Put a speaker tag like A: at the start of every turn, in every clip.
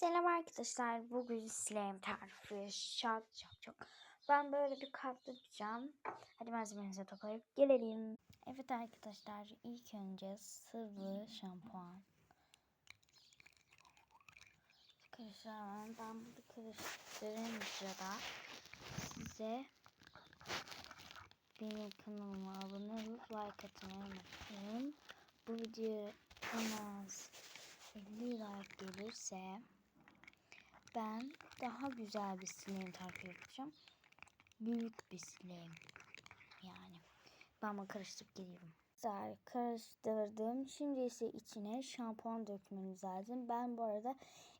A: Selam arkadaşlar. Bugün slime tarifi şart çok. Ben böyle bir kart yapacağım. Hadi malzemelerinizi toplayıp gelelim. Evet arkadaşlar ilk önce sıvı şampuan. Karıştıramam. Ben bunu karıştırınca da size benim kanalıma abone olup like atmayı unutmayın. Bu video az 50 like gelirse ben daha güzel bir slime tarifi yapacağım. Büyük bir slime yani. Ben bunu karıştırıp geliyorum. Güzel karıştırdım. Şimdi ise içine şampuan dökmemiz lazım. Ben bu arada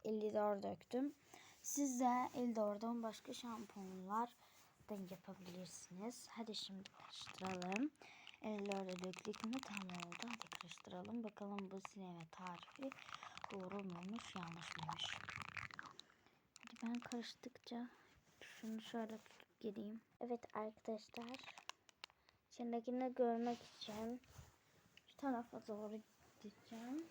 A: 54 döktüm. Siz de 54'dan başka şampuanlar da yapabilirsiniz. Hadi şimdi karıştıralım. 54'e döktük mü tam oldu. Hadi karıştıralım. Bakalım bu sinema tarifi doğru muymuş yanlış mıymış. Ben karıştıkça şunu şöyle tutup geleyim. Evet arkadaşlar. İçindekini görmek için şu tarafa doğru gideceğim.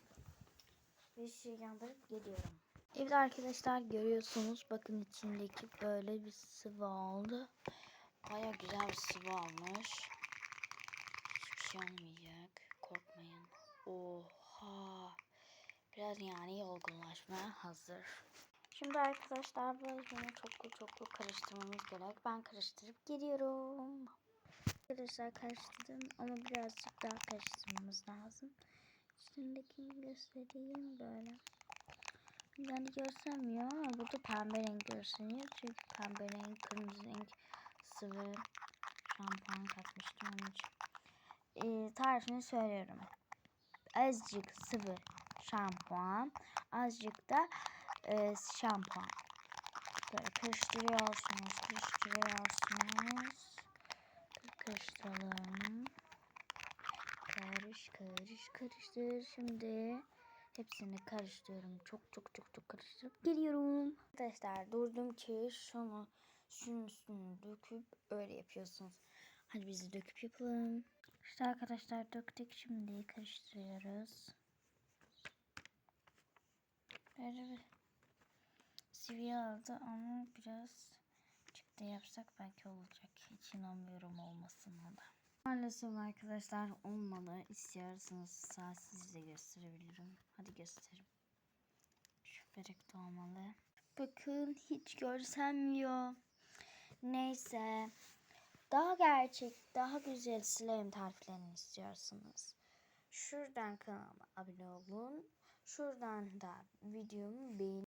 A: Bir şey yandırıp geliyorum. Evet arkadaşlar görüyorsunuz bakın içindeki böyle bir sıvı oldu. Baya güzel bir sıvı olmuş. Hiçbir şey olmayacak. Korkmayın. Oha. Biraz yani olgunlaşmaya hazır. Şimdi arkadaşlar böyle çoklu çoklu karıştırmamız gerek. Ben karıştırıp geliyorum. Arkadaşlar karıştırdım ama birazcık daha karıştırmamız lazım. İçindekini göstereyim böyle. Yani göstermiyor ama burada pembe renk gösteriyor. Çünkü pembe renk, kırmızı renk sıvı şampuan katmıştım onun için. Ee, tarifini söylüyorum. Azıcık sıvı şampuan, azıcık da e, şampuan. Böyle karıştırıyorsunuz, karıştırıyorsunuz. Karıştıralım. Karış, karış, karıştır. Şimdi hepsini karıştırıyorum. Çok çok çok çok karıştırıp geliyorum. Arkadaşlar durdum ki şunu şunun üstüne döküp öyle yapıyorsunuz. Hadi biz de döküp yapalım. İşte arkadaşlar döktük şimdi karıştırıyoruz. Böyle bir siviye aldı ama biraz çıktı yapsak belki olacak. Hiç inanmıyorum olmasına da. Maalesef arkadaşlar olmadı. İstiyorsanız sağ size gösterebilirim. Hadi göstereyim. Şu börek olmalı. Bakın hiç görsenmiyor. Neyse. Daha gerçek, daha güzel slime tariflerini istiyorsanız şuradan kanalıma abone olun. Şuradan da videomu beğenin.